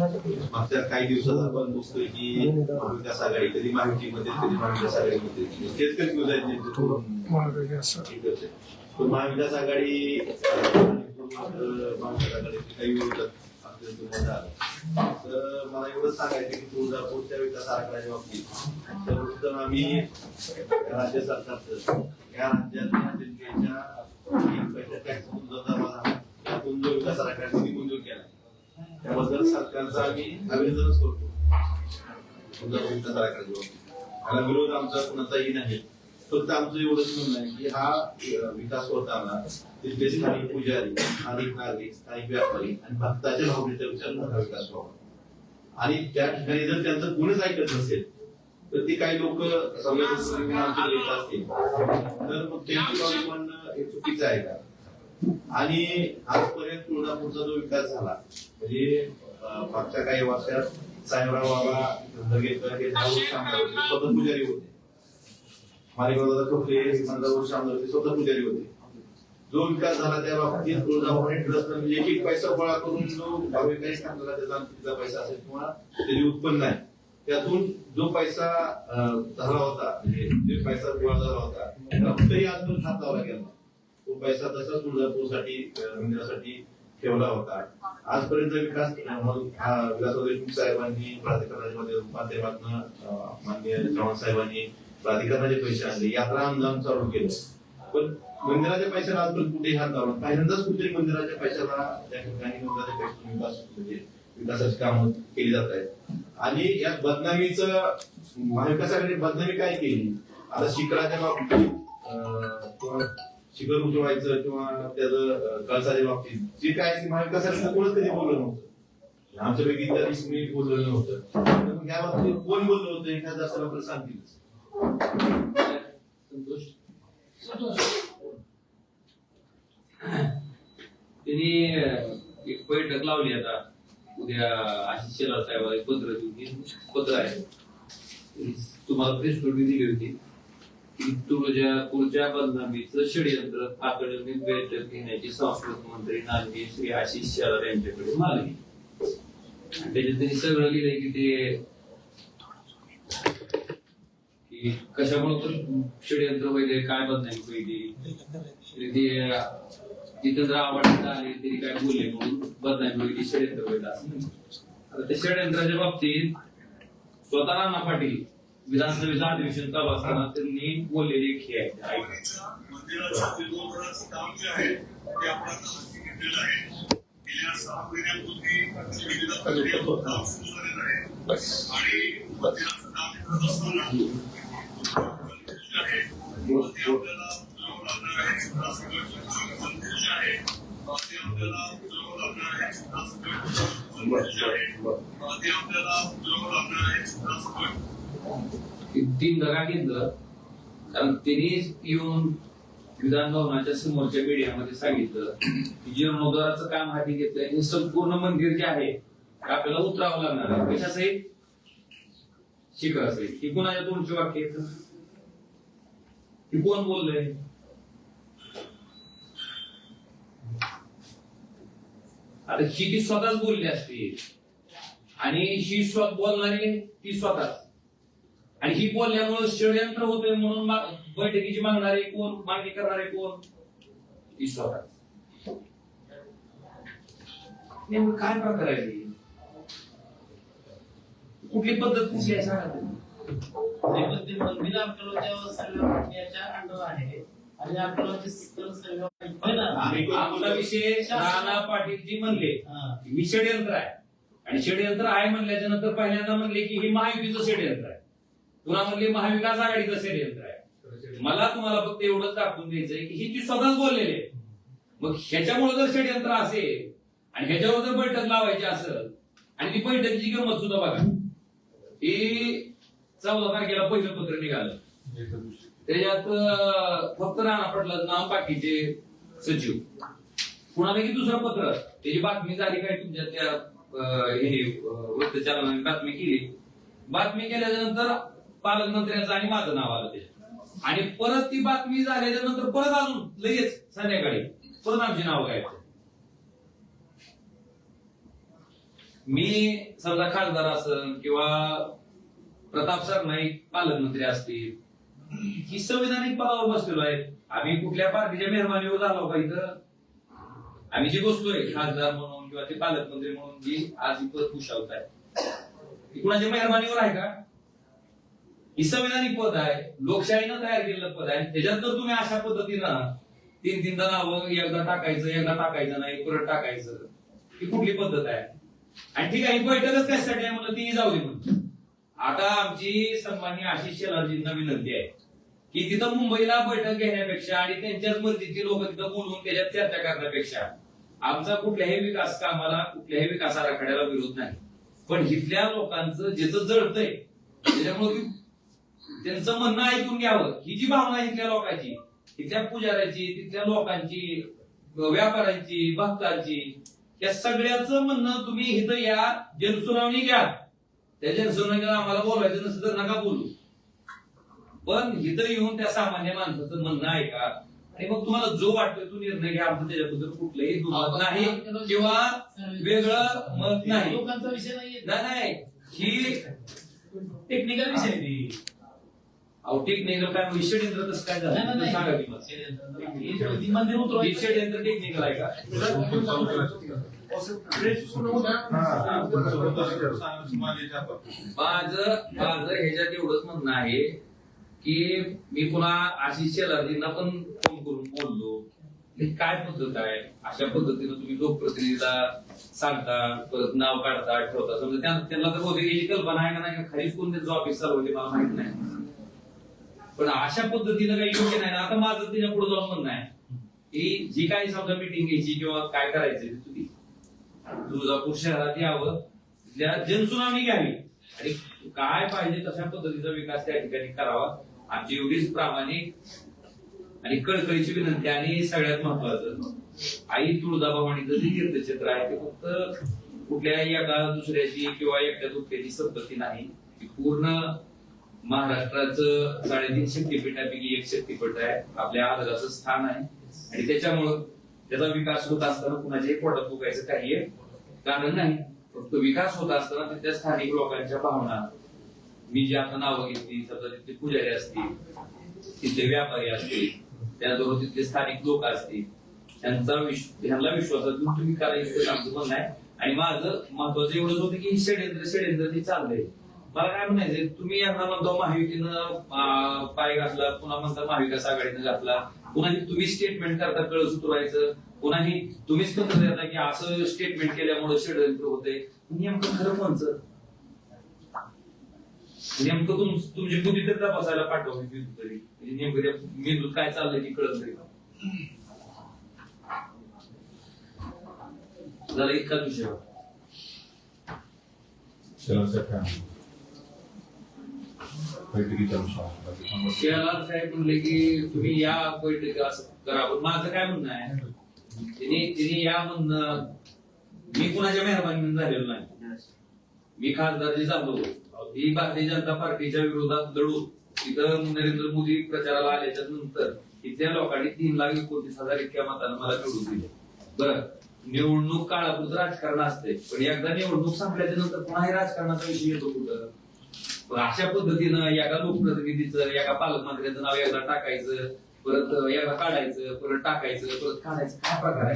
मागच्या काही दिवसात आपण बघतोय की महाविकास आघाडी कधी महायुतीमध्ये कधी महाविकास आघाडीमध्ये. तेच कन्फ्युज आहे महाविकास ते. पण महाविकास आघाडी महाविकास आघाडीचे काही आलं. तर मला एवढं सांगायचं की तुळजापूरच्या विकास आराखड्याच्या बाबतीत. सर्वप्रथम आम्ही राज्य सरकारचं या राज्यातल्या जनतेच्या पैसा टॅक्स त्यातून जो विकास आराखडा निधी मंजूर केला त्याबद्दल सरकारचा आम्ही अभिनंदनच करतो. समजा विकास आराखड्याच्या त्याला विरोध आमचा कुणाचाही नाही. फक्त आमचं एवढंच म्हणणं आहे की हा विकास होताना तिथले स्थानिक पुजारी स्थानिक नागरिक स्थानिक व्यापारी आणि भक्ताच्या भावनेचा विचार मोठा हा विकास व्हावा. आणि त्या ठिकाणी जर त्यांचं कोणीच ऐकत नसेल तर ती काही लोक संवेदनशील येत असतील. तर मग त्यांची म्हणणं हे चुकीचं आहे का? आणि आजपर्यंत तुळजापूरचा जो विकास झाला म्हणजे मागच्या काही वर्षात साहेबराव बाबा धर्मेकर हे होते स्वतः पुजारी होते. मारेगावला कपडे पंधरा वर्ष आमदार होते स्वतः पुजारी होते. जो विकास झाला त्या बाबतीत तुळजाभवानी ट्रस्ट म्हणजे एक एक पैसा गोळा करून जो भाविकांनी टाकलेला त्याचा तिचा पैसा असेल किंवा त्याचे उत्पन्न आहे त्यातून जो पैसा झाला होता म्हणजे जे पैसा गोळा झाला होता त्याला कुठेही आजपर्यंत हात लावला गेला तो पैसा तसाच तुळजापूरसाठी मंदिरासाठी ठेवला होता. आजपर्यंत विकास अं, देशमुख साहेबांनी प्राधिकरणाच्या माध्यमातून माननीय चव्हाण साहेबांनी प्राधिकरणाचे पैसे आणले. यात्रा अनुदान चालू केलं. पण मंदिराच्या पैशाला आजपर्यंत कुठे हात लावला पहिल्यांदाच कुठेतरी मंदिराच्या पैशाला त्या ठिकाणी मंदिराच्या पैशातून विकास म्हणजे विकासाची कामं केली जात आहेत. आणि या बदनामीच महाविकासाकडे बदनामी काय केली? आता शिकराच्या बाबतीत अं, किंवा किंवा त्याचं कळसाच्या बाबतीत. जे काय ते कोणच कधी बोललं नव्हतं. आमच्यापैकी त्या दिवशी मी बोललं नव्हतं. तर या बाबतीत कोण बोललं होतं एखादा असं आपल्याला सांगतीलच त्यांनी एक बैठक लावली आता. उद्या आशिष शेलार साहेब एक पत्र देऊन पत्र आहे. तुम्हाला प्रेस नोटीस दिली होती. तुळजा पुढच्या बदनामीचं षडयंत्र तातडीने बैठक घेण्याची संस्कृत मंत्री नांदी श्री आशिष शेलार यांच्याकडे मागणी. त्याच्यात त्यांनी सगळं लिहिलंय की ते की कशामुळे पण षडयंत्र वगैरे काय बदनामी पहिली तिथं जर आवडत आव्हाड आले तरी काय बोलले म्हणून बदनामी वगैरे षडयंत्र व्हायला असं आता त्या षडयंत्राच्या बाबतीत स्वतः नाना पाटील विधानसभेच्या अधिवेशन असताना त्यांनी बोललेले खेळ आहे ते काम जे आहे ते आपण घेतलेलं आहे. गेल्या सहा महिन्यापूर्वी विविध काम सुरू झालेलं आहे आणि मंदिराचं काम करत असताना आहे तीन दगा घेतलं. कारण त्यांनी येऊन विधान भवनाच्या समोरच्या मीडियामध्ये सांगितलं की जीर्णोद्धाराचं काम हाती घेतलंय हे संपूर्ण मंदिर जे आहे ते आपल्याला उतरावं लागणार आहे. म्हणजे कशासहित शिखर असेल ही कुणाच्या तोंडची वाक्य आहेत? ही कोण बोललंय? आता ही ती स्वतःच बोलली असते आणि ही स्वतः बोलणारी ती स्वतःच. आणि ही बोलल्यामुळे षडयंत्र होतोय म्हणून बैठकीची मागणारे कोण मागणी करणारे कोण? स्वतः नेमकं काय प्रकार आहे? कुठली पद्धत कुठली आहे सांगा मंदिर अंडर आहे. आणि आमचा विषय राणा पाटील जी म्हणले. हा. मी षडयंत्र आहे. आणि षडयंत्र आहे म्हणल्याच्या नंतर पहिल्यांदा म्हणले की हे महायुतीचं षडयंत्र पुन्हा म्हणले महाविकास आघाडीचं षडयंत्र आहे मला तुम्हाला फक्त एवढंच दाखवून द्यायचंय की ही ती स्वतःच बोललेली आहे. मग ह्याच्यामुळे जर षडयंत्र असेल आणि ह्याच्यावर जर बैठक लावायची असेल आणि ती बैठकीची गंमत सुद्धा बघा. ती चौदा तारखेला पहिलं पत्र निघालं. त्याच्यात फक्त राणा पाटलाचं नाव बाकीचे सचिव. पुन्हा की दुसरं पत्र. त्याची बातमी झाली काय तुमच्या त्या हे अं, बातमी केली. बातमी केल्यानंतर पालकमंत्र्यांचं आणि माझं नाव आलं ते आणि परत ती बातमी झाल्याच्यानंतर परत अजून लगेच संध्याकाळी परत आमची नाव काय मी समजा खासदार असन किंवा प्रताप सरनाईक पालकमंत्री असतील ही संविधानिक पदावर बसलेलो आहे आम्ही कुठल्या पार्टीच्या मेहरबानीवर झालो का इथं? आम्ही जी बसलोय खासदार म्हणून किंवा ते पालकमंत्री म्हणून जी आज इथं पद भूषवत आहे कुणाच्या मेहरबानीवर आहे का? ही संविधानिक पद आहे लोकशाहीनं तयार केलेलं पद आहे. त्याच्यात तर तुम्ही अशा पद्धतीनं तीन तीनदा नावं एकदा टाकायचं एकदा टाकायचं नाही परत टाकायचं. ही कुठली पद्धत आहे? आणि ठीक आहे ही बैठकच कशासाठी आहे म्हणलं ती जाऊ दे म्हणून. आता आमची सन्मान्य आशिष शेलारजींना विनंती आहे की तिथं मुंबईला बैठक घेण्यापेक्षा आणि त्यांच्याच मर्जीची लोक तिथं बोलून त्याच्यात चर्चा करण्यापेक्षा आमचा कुठल्याही विकास कामाला कुठल्याही विकास आराखड्याला विरोध नाही. पण इथल्या लोकांचं ज्याचं जळतंय त्याच्यामुळे त्यांचं म्हणणं ऐकून घ्यावं. ही जी भावना आहे इथल्या लोकांची तिथल्या पुजाऱ्याची तिथल्या लोकांची व्यापाऱ्यांची भक्तांची या सगळ्याचं म्हणणं तुम्ही इथं या जनसुनावणी घ्या. त्या जनसुनावणीला आम्हाला बोलवायचं नसेल तर नका बोलू. पण इथं येऊन त्या सामान्य माणसाचं म्हणणं ऐका. आणि मग तुम्हाला जो वाटतोय तो निर्णय घ्या. आमचं त्याच्याबद्दल कुठलंही दुमत नाही किंवा वेगळं मत नाही. लोकांचा विषय नाही नाही. ही टेक्निकल विषय अहो टेक्निकल काय विषय यंत्र कसं काय नाही, झालं नाही, सांगा की ही मंदिर उतरवायचं. विषय यंत्र टेक्निकल आहे का? माझं माझं ह्याच्यात एवढंच म्हणणं आहे की मी पुन्हा आशिष शेलारजींना पण फोन करून बोललो. काय पद्धत आहे? अशा पद्धतीनं तुम्ही लोकप्रतिनिधीला सांगता परत नाव काढता ठेवता. समजा त्या- त्यांना तर बहुतेक याची कल्पना आहे का नाही? का खालीच कोण त्यांचं ऑफिस चालवते मला माहीत नाही. पण अशा पद्धतीनं काही योग्य नाही. आता माझं त्याच्या पुढे जाऊन म्हणणं आहे की जी काही समजा मिटिंग घ्यायची किंवा काय करायचं तुम्ही तुळजापूर शहरात यावं. तिथल्या जनसुनावणी घ्यावी. आणि काय पाहिजे तशा पद्धतीचा विकास त्या ठिकाणी करावा आमची एवढीच प्रामाणिक आणि कळकळीची विनंती आणि सगळ्यात महत्वाचं आई तुळजाभवानीचं जे तीर्थक्षेत्र आहे ते फक्त कुठल्या एका दुसऱ्याची किंवा एकट्या दुसऱ्याची संपत्ती नाही. पूर्ण महाराष्ट्राचं साडेतीन शक्तीपीठापैकी एक शक्तीपीठ आहे. आपल्या आदराचं स्थान आहे. आणि त्याच्यामुळं त्याचा विकास होत असताना कुणाच्याही पोटात दुखायचं काही कारण नाही फक्त विकास होत असताना तिथल्या स्थानिक लोकांच्या भावना. मी जी आता नावं घेतली समजा तिथले पुजारी असतील तिथले व्यापारी असतील त्याचबरोबर तिथले स्थानिक लोक असतील त्यांचा विश- ह्यांना विश्वास तुम्ही करायचं आमचं म्हणणं आहे. आणि माझं महत्वाचं एवढंच होतं की ही षडयंत्र षडयंत्र ते चाललंय. मला काय म्हणायचं तुम्ही यांना म्हणता महायुतीनं पाय घातला पुन्हा म्हणता महाविकास आघाडीनं घातला. पुन्हा तुम्ही स्टेटमेंट करता कळ सुटवायचं कुणाही तुम्हीच पत्र देता की असं स्टेटमेंट केल्यामुळे षडयंत्र होते नेमकं खरं कोणचं? नेमकं तुम तुमची बुद्धी तर तपासायला पाठवा म्हणजे मी तरी. म्हणजे नेमकं मेंदूत काय चाललंय की कळत तरी झालं इतका विषय होता. शेलार साहेब म्हणले की तुम्ही या बैठक असं करा पण माझं काय म्हणणं आहे तिने तिने या म्हणणं मी कुणाच्या मेहरबानी झालेलो नाही मी खासदार जे झालो ही भारतीय जनता पार्टीच्या विरोधात लढून तिथं नरेंद्र मोदी प्रचाराला आल्याच्यानंतर तिथल्या लोकांनी तीन लाख एकोणतीस हजार इतक्या मतानं मला निवडून दिले बरं निवडणूक काळापुरतं राजकारण असते पण एकदा निवडणूक संपल्याच्या नंतर पुन्हा हे राजकारणाचा विषय येतो कुठं अशा पद्धतीनं एका लोकप्रतिनिधीचं एका पालकमंत्र्याचं नाव एकदा टाकायचं परत एकदा काढायचं परत टाकायचं परत काढायचं. काय प्रकार आहे?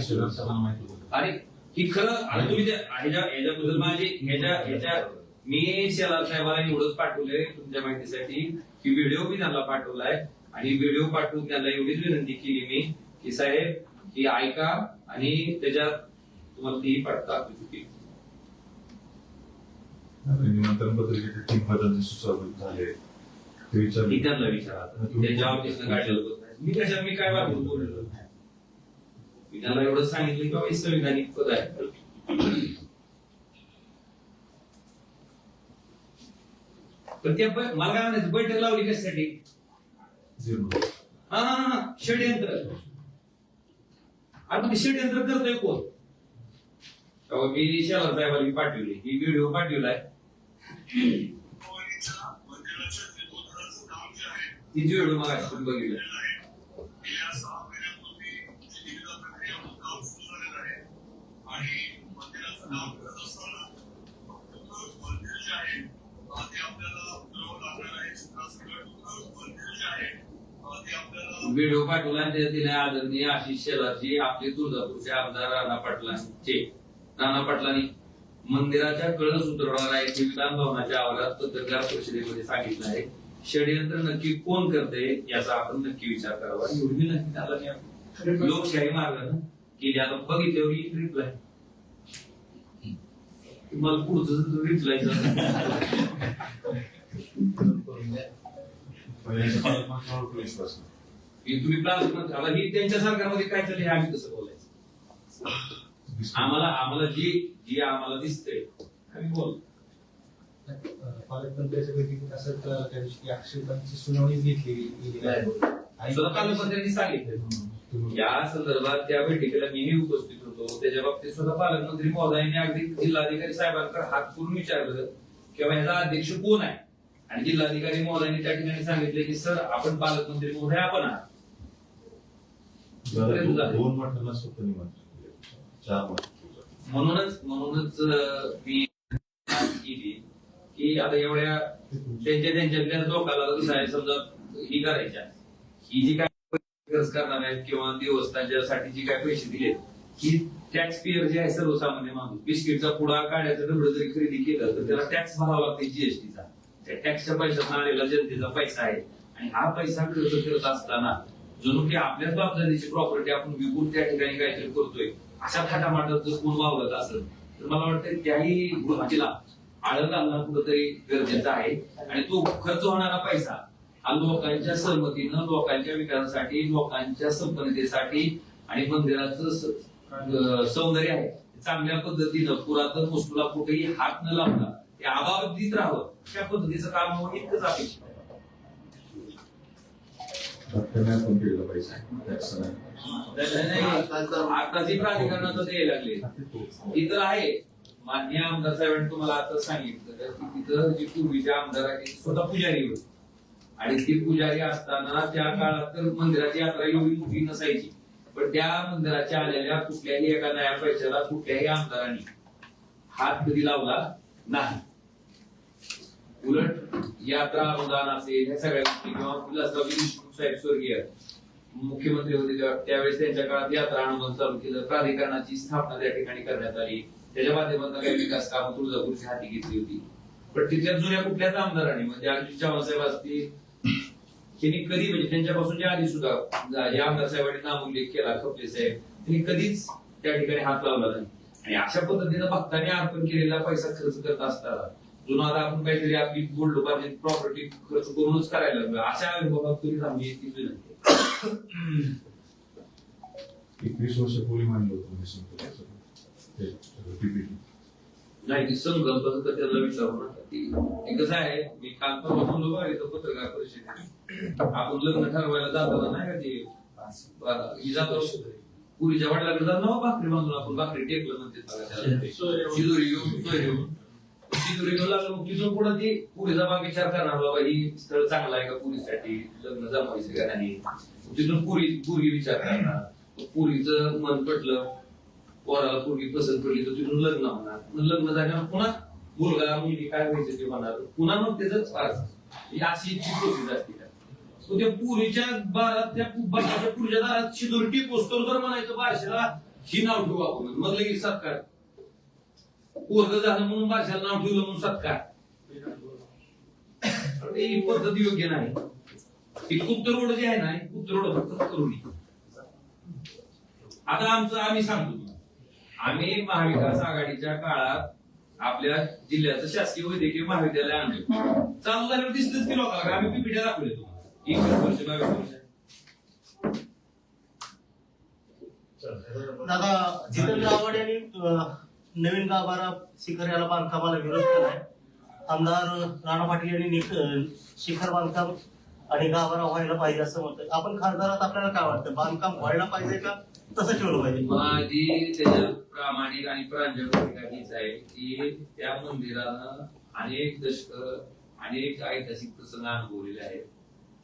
आणि ही खरं आता तुम्ही ह्याच्याबद्दल माझी ह्याच्या ह्याच्या मी शेलार साहेबांना एवढंच पाठवलंय तुमच्या माहितीसाठी की व्हिडिओ मी त्यांना पाठवलाय आणि व्हिडिओ पाठवून त्यांना एवढीच विनंती केली मी की साहेब की ऐका आणि त्याच्यात तुम्हाला तीही चुकी निमंत्रण पत्रिकेचे तीन पदांचे सुचारू झाले. ते विचारले. विचारा. त्यांच्या ऑफिसनं काढलेलं होतं. मी कशा मी काय वाटून बोललेलो नाही. मी त्यांना एवढं सांगितलं की बाबा हे संविधानिक पद आहे. पण त्या बै- मला काय म्हणायचं बैठक लावली कशासाठी? झिरो हा हा हा षडयंत्र. अरे ते षडयंत्र करतोय कोण? मी शेलार साहेबांनी पाठवली. ही व्हिडिओ पाठवलाय. किती वेळ मग आपण बघितलं? व्हिडिओ पाटलांच्या दिले आदरणीय आशिष शेलारजी आपले तुळजापूरचे आमदार राणा पाटलांचे. राणा पाटलांनी मंदिराच्या कळस उतरवणार आहे विधान भवनाच्या आवारात पत्रकार परिषदेमध्ये सांगितलं आहे. षडयंत्र नक्की कोण करते याचा आपण नक्की विचार करावा. एवढी नक्की त्याला मी लोकशाही मार्गानं केली. आता बघितल्यावर येईल रिप्लाय मला पुढचं रिप्लाय नाही. तुम्ही प्लाझ्मा आता ही त्यांच्या सरकारमध्ये काय चाललंय हे आम्ही कसं बोलायचं? आम्हाला आम्हाला जी जी आम्हाला दिसतंय आम्ही बोल. पालकमंत्र्याच्या बैठकीत असं त्या दिवशी आक्षेपांची सुनावणी घेतली गेली. आणि पालकमंत्र्यांनी सांगितलं या संदर्भात त्या बैठकीला मीही उपस्थित होतो. त्याच्या बाबतीत स्वतः पालकमंत्री महोदयांनी अगदी जिल्हाधिकारी साहेबांकडे हात करून विचारलं किंवा ह्याचा अध्यक्ष कोण आहे? आणि जिल्हाधिकारी महोदयांनी त्या ठिकाणी सांगितले की सर आपण पालकमंत्री महोदय आपण आहात. म्हणूनच म्हणूनच मी केली की आता एवढ्या त्यांच्या त्यांच्यातल्या लोकांना कसं आहे समजा ही करायच्या. ही जी काय खर्च करणार आहेत किंवा देवस्थानच्यासाठी जी काय पैसे दिलेत ही टॅक्स पेअर जे आहे सर्वसामान्य माणूस बिस्किटचा पुडा काढ्याचा डबड जरी खरेदी केलं तर त्याला टॅक्स भरावा लागते जीएसटीचा त्या टॅक्सच्या पैशातून आलेला जनतेचा पैसा आहे. आणि हा पैसा खर्च करत असताना जणू की आपल्याच बापजातीची प्रॉपर्टी आपण विकून त्या ठिकाणी काहीतरी करतोय अशा थाटामाटात जर कोण वावरत असेल तर मला वाटतं त्याही गोष्टीला आळं घालणं कुठंतरी गरजेचं आहे. आणि तो खर्च होणारा पैसा हा लोकांच्या सहमतीनं लोकांच्या विकासासाठी लोकांच्या संपन्नतेसाठी आणि मंदिराचं सौंदर्य आहे. चांगल्या पद्धतीनं पुरातन वस्तूला कुठेही हात न लावता ते अबाबतीत राहावं त्या पद्धतीचं काम होणं इतकंच अपेक्षित आता जी नाही. प्राधिकरणाचं लागले. तिथं आहे. मान्य आमदार साहेबांनी तुम्हाला आता सांगितलं की तिथं जी पूर्वीच्या आमदार स्वतः पुजारी होते. आणि ती पुजारी असताना त्या काळात तर मंदिराची यात्रा एवढी मोठी नसायची. पण त्या मंदिराच्या आलेल्या कुठल्याही एका नया पैशाला कुठल्याही आमदारांनी हात कधी लावला नाही. उलट यात्रा अनुदान असेल ह्या सगळ्या गोष्टी किंवा साहेब स्वर्गीय मुख्यमंत्री होते तेव्हा त्यावेळेस त्यांच्या काळात यात्रा अनुदान चालू केलं. प्राधिकरणाची स्थापना त्या ठिकाणी करण्यात आली. त्याच्या माध्यमातून काही विकास कामं तुळजापूरची हाती घेतली होती. पण तिथल्या जुन्या कुठल्याच आमदारांनी म्हणजे अगदी चव्हाणसाहेब असतील त्यांनी कधी म्हणजे त्यांच्यापासूनच्या आधी सुद्धा जे आमदार साहेबांनी नामोल्लेख केला खपले साहेब त्यांनी कधीच त्या ठिकाणी हात लावला नाही. आणि अशा पद्धतीनं भक्तांनी अर्पण केलेला पैसा खर्च करत असताना जुना आता आपण काहीतरी आपली गोल्ड प्रॉपर्टी खर्च करूनच करायला लागलो. अशा अनुभवात तुम्ही आम्ही विनंती एकवीस वर्ष पूर्वी मांडलं होतं म्हणजे संत ते PPT. नाही ती संकल्प तर त्याला विचारू नका. ती कसं आहे मी काल परवा बोललो बघा इथं पत्रकार परिषदेत. आपण लग्न ठरवायला जाताना नाही का ते? ही जातो. पुरीच्या वडिलांकडे जात ना भाकरी बांधून आपण भाकरी टेकलं म्हणते. घेऊन सोय घेऊन तिथून पुढे ती पुरीचा बाग विचार करणार बाबा ही स्थळ चांगला आहे का पुरीसाठी लग्न जमवायचं का नाही? तिथून पुरी पुरी विचार करणार. पुरीचं मन पटलं पोराला पोरगी पसंत पडली तर तिथून लग्न होणार. मग लग्न झाल्यावर पुन्हा मुलगा मुलगी काय व्हायचं ते होणार? पुन्हा मग त्याच फारच अशी प्रोसेस असते का त्या पुरीच्या बारात त्या बाराच्या पुरीच्या दारात शिदोरी पोस्टर तर म्हणायचं बारशेला ही नाव ठेवू आपण मग लगेच सत्कार पोरग झालं म्हणून बारशाला नाव ठेवलं म्हणून सत्कार. ही पद्धत योग्य नाही. ही कुत्तरवड जी आहे ना ही फक्त करू नये आता आमचं आम्ही सांगतो आम्ही महाविकास आघाडीच्या काळात आपल्या जिल्ह्याचं शासकीय वैद्यकीय महाविद्यालय आणलं. चालू झाल्यावर दिसतच की लोकांना. आम्ही पीपीटी दाखवले तुम्हाला. एक वर्ष बावीस वर्ष दादा जितेंद्र आव्हाड यांनी नवीन गाभारा शिखर याला बांधकामाला विरोध केलाय. आमदार राणा पाटील यांनी शिखर बांधकाम आणि गाभारा व्हायला पाहिजे असं म्हणतात आपण खासदारात आपल्याला काय वाटतं? बांधकाम व्हायला पाहिजे का? तसं ठेवलं पाहिजे. माझी त्याच्या प्रामाणिक आणि प्रांजळ भूमिका हीच आहे की त्या मंदिरानं अनेक दशक अनेक ऐतिहासिक प्रसंग अनुभवलेले आहेत.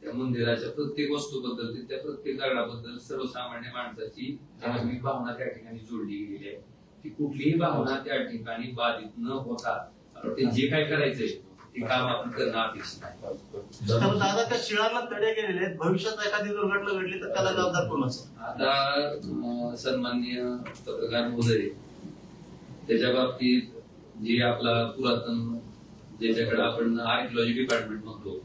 त्या मंदिराच्या प्रत्येक वस्तूबद्दल त्या प्रत्येक दगडाबद्दल सर्वसामान्य माणसाची धार्मिक भावना त्या ठिकाणी जोडली गेलेली आहे. ती कुठलीही भावना त्या ठिकाणी बाधित न होता ते जे काय करायचंय ती काम आपण करणं अपेक्षित आहे. तर दादा त्या शिळांना तडे गेलेले आहेत. भविष्यात एखादी दुर्घटना घडली तर त्याला जबाबदार कोण असेल? आता अं, सन्माननीय पत्रकार महोदय त्याच्या बाबतीत जे आपला पुरातन ज्याच्याकडे आपण आर्किओलॉजी डिपार्टमेंट म्हणतो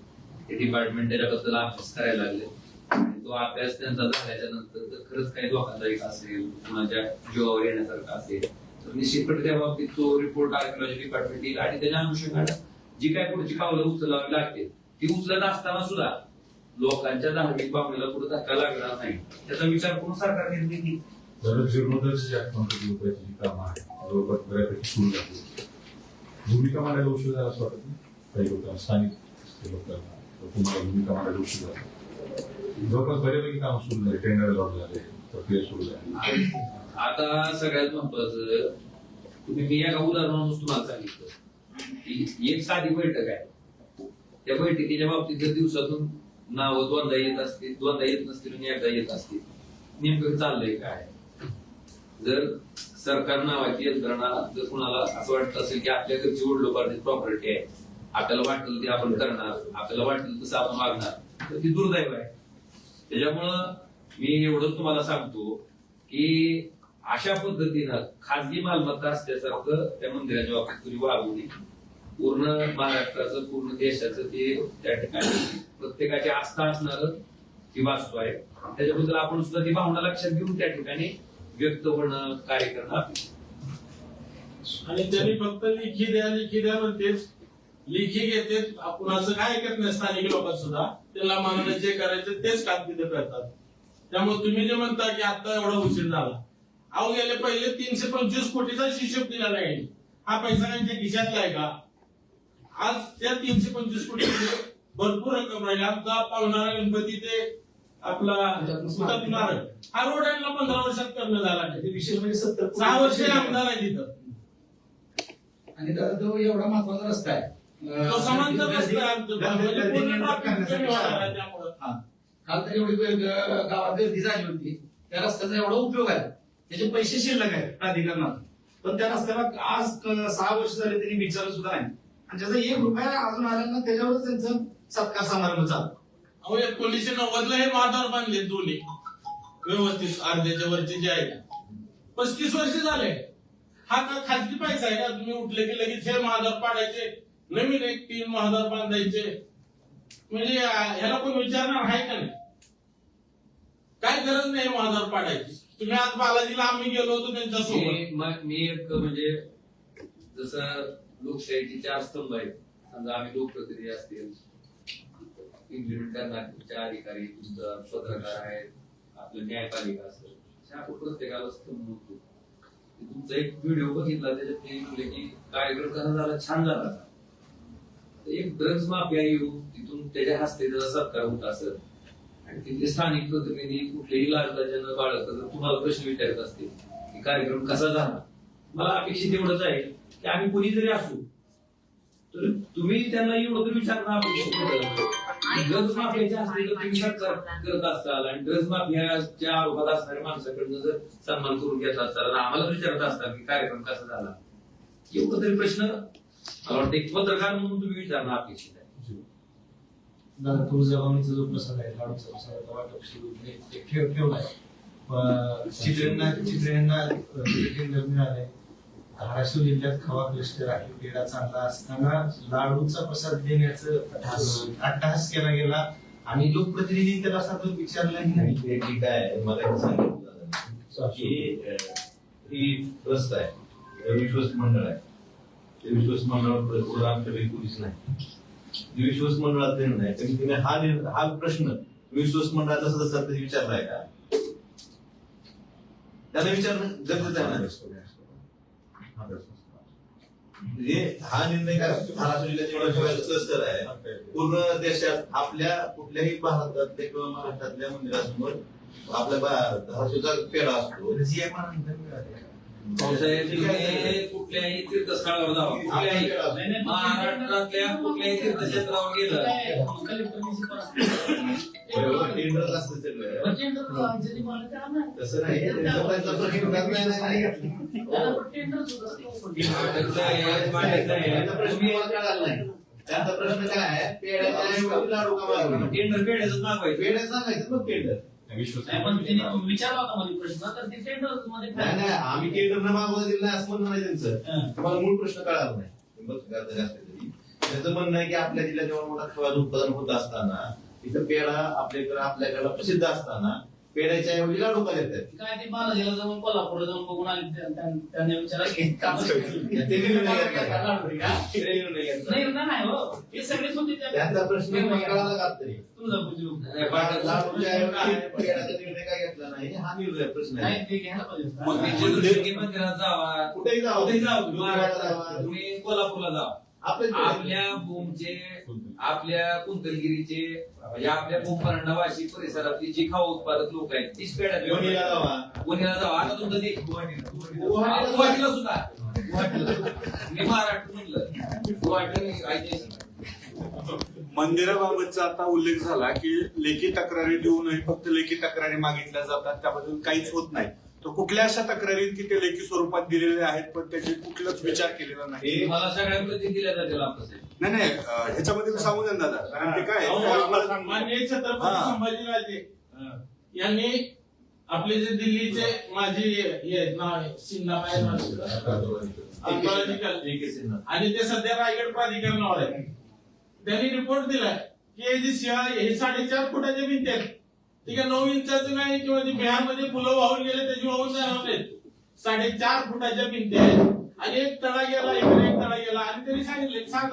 ते डिपार्टमेंट त्याच्याबद्दल अभ्यास करायला लागले. तो अभ्यास त्यांचा झाल्याच्यानंतर जर खरंच काही धोकादायक असेल कुणाच्या जीवावर येण्यासारखा असेल तर निश्चितपणे त्या बाबतीत तो रिपोर्ट आर्किओलॉजी डिपार्टमेंट येईल आणि त्याच्या अनुषंगाने जी काय पुढची पावलं उचलावी लागतील ती उचलत असताना सुद्धा लोकांच्या धार्मिक भावनेला पुढे धक्का लागणार नाही. त्याचा विचार करून सरकार निर्णय घेईल. भूमिका मांडायला उशीर झाला असं वाटत नाही? काही लोकांना स्थानिक लोकांना. तुम्हाला भूमिका मांडायला उशीर झाला. जवळपास बऱ्यापैकी काम सुरू झाले टेंडर लॉट झाले प्रक्रिया सुरू झाली. आता सगळ्यात महत्वाचं तुम्ही मी एका उदाहरणानुसार तुम्हाला सांगितलं. की एक साधी बैठक आहे. त्या बैठकीच्या बाबतीत जर दिवसातून नाव दोनदा येत असतील दोनदा येत नसतील आणि एकदा येत असतील नेमकं चाललंय काय? जर सरकार नावाची यंत्रणा जर कुणाला असं वाटत असेल की आपल्या घरची वडलोपार्जित प्रॉपर्टी आहे आपल्याला वाटेल ते आपण करणार आपल्याला वाटेल तसं आपण वागणार तर ती दुर्दैव आहे. त्याच्यामुळं मी एवढंच तुम्हाला सांगतो की अशा पद्धतीनं खाजगी मालमत्ता असल्यासारखं त्या मंदिराच्या बाबतीत तुम्ही वागू नये. पूर्ण महाराष्ट्राचं पूर्ण देशाचं ते त्या ठिकाणी प्रत्येकाची आस्था असणार ती वास्तू आहे. त्याच्याबद्दल आपण सुद्धा ती भावना लक्षात घेऊन त्या ठिकाणी व्यक्त होणं कार्य करणं आणि त्यांनी फक्त लिखी द्या लिखी द्या म्हणतेच. लिखी घेते आपण असं काय करत नाही स्थानिक लोक सुद्धा त्याला मागणं जे करायचं तेच काम तिथे करतात. त्यामुळे तुम्ही जे म्हणता की आता एवढा उशीर झाला. अहो गेले पहिले तीनशे पंचवीस कोटीचा हिशोब दिला नाही. हा पैसा त्यांच्या खिशातला आहे का? आज त्या तीनशे पंचवीस कोटी भरपूर रक्कम राहिली. आमचा पावणारा गणपती ते आपला हा रोड यांना पंधरा वर्षात करणं झाला नाही. विशेष म्हणजे सत्तर सहा वर्ष आमदार आहे तिथं. आणि तो एवढा महत्त्वाचा रस्ता आहे. म्हणजे. काल तर एवढी गावात गर्दी झाली होती. त्या रस्त्याचा एवढा उपयोग आहे. त्याचे पैसे शिल्लक आहेत प्राधिकरणात. पण त्या रस्त्याला आज सहा वर्ष झाले त्यांनी विचारलं सुद्धा नाही. आणि त्याचा एक रुपया अजून आला ना त्याच्यावरच त्यांचं सत्कार समारंभ चालू अहो एकोणीसशे नव्वद ला हे महाद्वार बांधले दोन्ही. व्यवस्थित अर्ध्याच्या वरचे जे आहे. पस्तीस वर्ष झाले. हा का खाजगी पैसा आहे का? तुम्ही उठले की लगेच हे महाद्वार पाडायचे. नवीन एक तीन महाद्वार बांधायचे. म्हणजे ह्याला कोण विचारणार आहे का नाही? काय गरज नाही महाद्वार पाडायची. तुम्ही आज बालाजीला आम्ही गेलो होतो त्यांच्यासोबत. मी एक म्हणजे जसं लोकशाहीचे चार स्तंभ आहेत. समजा आम्ही लोकप्रतिनिधी असतील. इम्प्लिमेंट करणारे अधिकारी तुमचं पत्रकार आहेत. आपलं न्यायपालिका असेल. आपण प्रत्येकाला स्तंभ होतो तुमचा एक व्हिडिओ बघितला त्याच्यात ते म्हणले की कार्यक्रम कसा झाला? छान झाला. एक ड्रग्ज माफिया येऊन तिथून त्याच्या हस्ते त्याचा सत्कार होत असत आणि तिथले स्थानिक प्रतिनिधी कुठलेही लाजलाच्या बाळक तुम्हाला प्रश्न विचारत असतील की कार्यक्रम कसा झाला? मला अपेक्षित एवढंच आहे की आम्ही कोणी जरी असू तर तुम्ही त्यांना एवढं तर विचारणं अपेक्षित ड्रग्ज माफियाच्या हस्ते तुम्ही सत्कार करत असाल आणि ड्रग्ज माफियाच्या आरोपात असणाऱ्या माणसाकडनं जर सन्मान करून घेत असता आम्हाला विचारत असता की कार्यक्रम कसा झाला? एवढं तरी प्रश्न मला वाटतं एक पत्रकार म्हणून तुम्ही विचारणं अपेक्षित आहे. दादा तुळजाभवानीचा जो प्रसाद आहे लाडूचा प्रसादाचा वाटप सुरू ठेव ठेवलाय. अं, चित्र्यांना चित्र्यांना टेंडर मिळालंय धाराशिव जिल्ह्यात खवा क्लस्टर आहे. पेढा चांगला असताना लाडूचा प्रसाद देण्याचं अट्टहास केला गेला आणि लोकप्रतिनिधी त्याला साधून विचारलंही नाही. हे ठीक आहे. मला सांगितलं. की? ही ट्रस्ट आहे. विश्वस्त मंडळ आहे. ते विश्वस्त मंडळावर पुढे आमच्याकडे पोलीस नाही विश्वास मंडळात निर्णय आहे कमीत हा हा प्रश्न विश्वास मंडळाचा सदस्यांनी विचारलाय का? त्याला विचारणं गरजेचं आहे ना? म्हणजे हा निर्णय करा महाराष्ट्र जिल्ह्यात क्लस्टर आहे. पूर्ण देशात आपल्या कुठल्याही भारतातल्या किंवा महाराष्ट्रातल्या मंदिरासमोर आपल्या धाराशिवचा पेढा असतो. पावसाळ्यात कुठल्याही तीर्थस्थळावर जावा. कुठल्याही नाही, नाही, महाराष्ट्रातल्या कुठल्याही तीर्थक्षेत्रावर गेलं. बरोबर, टेंडर असतं सगळं तसं नाही. त्यांचा प्रश्न काय आहे? टेंडर पेढ्याचं मागवायचं. पेढ्या सांगायचं मग टेंडर विश्वास नाही पण त्यांनी विचारला होता मध्ये प्रश्न. तर ते टेंडरमध्ये नाही नाही आम्ही टेंडर न मागवता दिलं नाही असं म्हणणं नाही त्यांचं. तुम्हाला मूळ प्रश्न कळाला नाही. बघ त्यांचं म्हणणं आहे की आपल्या जिल्ह्यात एवढा मोठा खवाचं उत्पादन होत असताना इथं पेढा आपल्याकडे आपल्याकडे प्रसिद्ध असताना पेढ्याच्या ऐवजी लाडू का देतात काय ते बालाजीला जाऊन कोल्हापूरला जाऊन बघून आले त्या- त्या- त्यांनी विचारलं की काम ते निर्णय घेतला. लाडू का? ते निर्णय घेतला. नाही ना नाही हो हे सगळेच होते त्या त्यांचा प्रश्न मला कळाला का तरी. नाही, पाटील- लाडूच्या ऐवजी पेढ्याचा निर्णय काय घेतला नाही हा निर्णय प्रश्न नाही आहे ते घ्यायला पाहिजे होतं. मोदींच्या दृष्टीने मंदिरात जावा कुठेही जावं कुठेही जावं तुम्ही गुजरातला महाराष्ट्रात जावा. तुम्ही कोल्हापूरला जावा आपल्या आपल्या भूमचे आपल्या कुंतलगिरीचे म्हणजे आपल्या भूमपरांना वाशी परिसरातली जी खाऊ उत्पादक लोक आहेत तीच पेढ्यात वणीला जावा. पुण्याला जावा. आता तुमचं ते गुवाहाटीला सुद्धा. मी महाराष्ट्र म्हणलं. गुवाहाटी ऐतिहासिक. मंदिराबाबतचा आता उल्लेख झाला की लेखी तक्रारी देऊनही फक्त लेखी तक्रारी मागितल्या जातात त्याबद्दल काहीच होत नाही. तर कुठल्या अशा तक्रारी की ते लेखी स्वरूपात दिलेल्या आहेत पण त्याचे कुठलाच विचार केलेला नाही? मला सगळ्या प्रति दिल्या जातील आपलं नाही नाही अं, ह्याच्याबद्दल सांगू द्या ना दादा कारण ते काय अहो, आहे, माननीय छत्रपती हा. संभाजीराजे यांनी आपले जे दिल्लीचे माजी हे आणि ते सध्या रायगड प्राधिकरणावर आहे त्यांनी रिपोर्ट दिलाय की हे जी हे साडेचार फुटाच्या भिंती आहेत. ठीक आहे नऊ इंचाचं नाही किंवा ते बिहारमध्ये फुलं वाहून गेले त्याची वाहून नाही साडेचार फुटाच्या भिंती आहेत. आणि एक तळा गेला इकडे एक तळा गेला. आणि त्यांनी सांगितले सात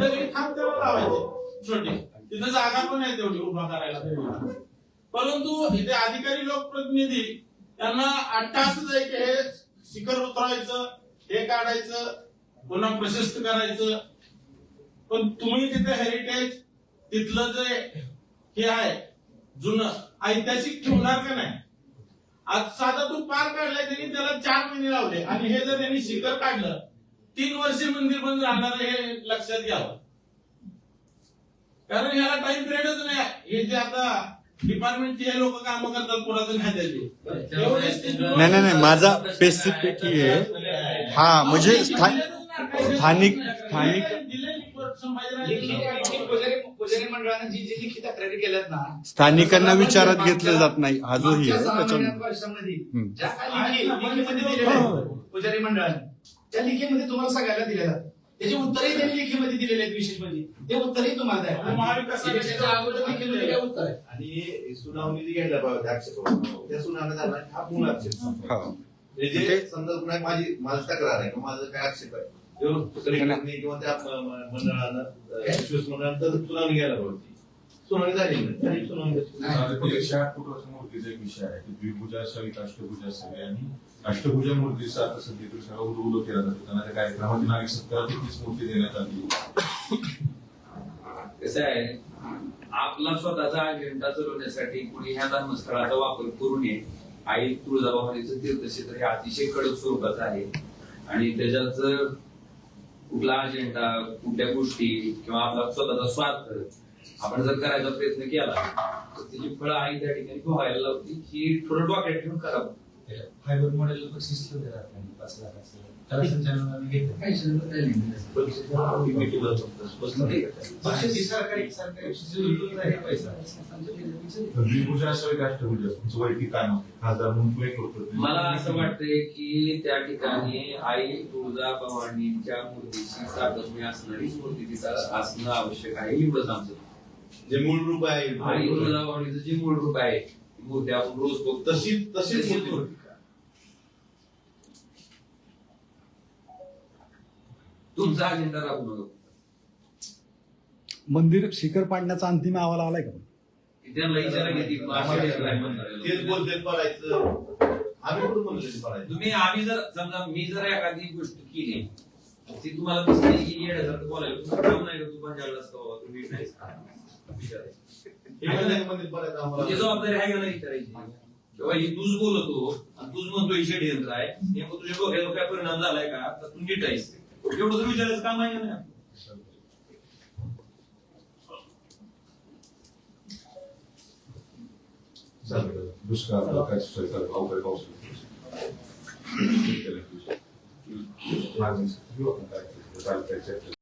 दगडी खांब त्याला लावायचे छोटे. तिथं जागा पण आहे तेवढी उभा करायला. परंतु इथे अधिकारी लोकप्रतिनिधी त्यांना अट्टासच आहे की हे शिखर उतरायचं हे काढायचं पुन्हा प्रशस्त करायचं. पण तुम्ही तिथे हेरिटेज तिथलं जे हे आहे जुनं. ऐतिहासिक ठेवणार का नाही? आज साधा तू पार काढलाय त्यांनी त्याला चार महिने लावले. आणि हे जर त्यांनी शिखर काढलं तीन वर्षे मंदिर बंद राहणार हे लक्षात घ्यावं. कारण ह्याला टाइम पिरियडच नाही. हे जे आता डिपार्टमेंटचे हे लोक काम करतात पुरातन खात्याचे नाही नाही नाही. माझा स्पेसिफिक आहे हा म्हणजे स्थान- स्थानिक स्थानिक दिलेली संभाजीराजे लेखी लेखी पुजारी पुजारी मंडळाने जी जी लिखित तक्रारी केल्यात ना स्थानिकांना विचारात घेतलं जात नाही हा जो ही. पुजारी मंडळाने त्या लिखीमध्ये तुम्हाला सगळ्याला दिल्या जातात त्याची उत्तरही त्यांनी लिखीमध्ये दिलेली आहेत विशेष म्हणजे ते उत्तरही तुम्हाला अगोदर लिखीमध्ये उत्तर आहे. आणि सुनावणी जी घ्यायला पाहिजे आक्षेप त्या सुनावणी झाला हा मूळ आक्षेप. हा. म्हणजे समजा माझी माझी तक्रार आहे माझं काय आक्षेप आहे? किंवा त्या म- म- मंडळानं अं, विश्वास मंडळानं तर सुनावणी घ्यायला पाहिजे सुनावणी झाली नाही. सुनावणी एकशे आठ मूर्तीचा एक विषय आहे की द्विभुजा असावी का अष्टभुजा असावी आणि अष्टभुजा मूर्तीचा आता सध्या उदो केला जातो. त्यांना त्या कार्यक्रमात नागरिक मूर्ती देण्यात आली. कसं आहे आपला स्वतःचा अजेंडा चालवण्यासाठी कुणी ह्या धर्मस्थळाचा वापर करू नये. आई तुळजाभवानीचं तीर्थक्षेत्र हे अतिशय कडक स्वरूपाचं आहे. आणि त्याच्यात कुठला अजेंडा कुठल्या गोष्टी किंवा आपला स्वतःचा स्वार्थ आपण जर करायचा प्रयत्न केला तर त्याची फळं आई त्या ठिकाणी पोहायला लावती की थोडं डोक्यात ठेवून करावं फायबर मॉडेल बक्षीस पण देतात पाच लाखाचं. त्याला संचालनाने घेतलं नाही तुम्ही करतो मला असं वाटतंय की त्या ठिकाणी आई तुळजा भवानीच्या मूर्तीची साधर्म्य असणारी मूर्ती तिथं असणं आवश्यक आहे एवढंच आमचं. जे मूळ रूप आहे. आई तुळजा भवानीचं जे मूळ रूप आहे ती मूर्ती आपण रोज बघतो. तशी तशीच तशीच मूर्ती. तुमचा अजेंडा राहू नका मंदिर शिखर पाडण्याचा अंतिम अहवाल आलाय का? त्यांना इशारा घेतली तेच बोलते पडायचं. आम्ही तुम्ही आम्ही जर समजा मी जर एखादी गोष्ट केली ती तुम्हाला दिसली की येण्यासारखं बोलायला तुमचं काम नाही का तू? पंजाबला असतो बाबा तुम्ही आम्हाला? जबाबदारी आहे का नाही करायची? ही तूच बोलतो आणि तूच म्हणतो ही षडयंत्र आहे. नेमकं तुझ्या डोक्यावर काय परिणाम झालाय का? तर तू नीट आहेस. एवढं तर विचारायचं काम आहे का नाही चालतं. दुष्काळ काय सरकार अवकाळी पाऊस मागणी किंवा काय काय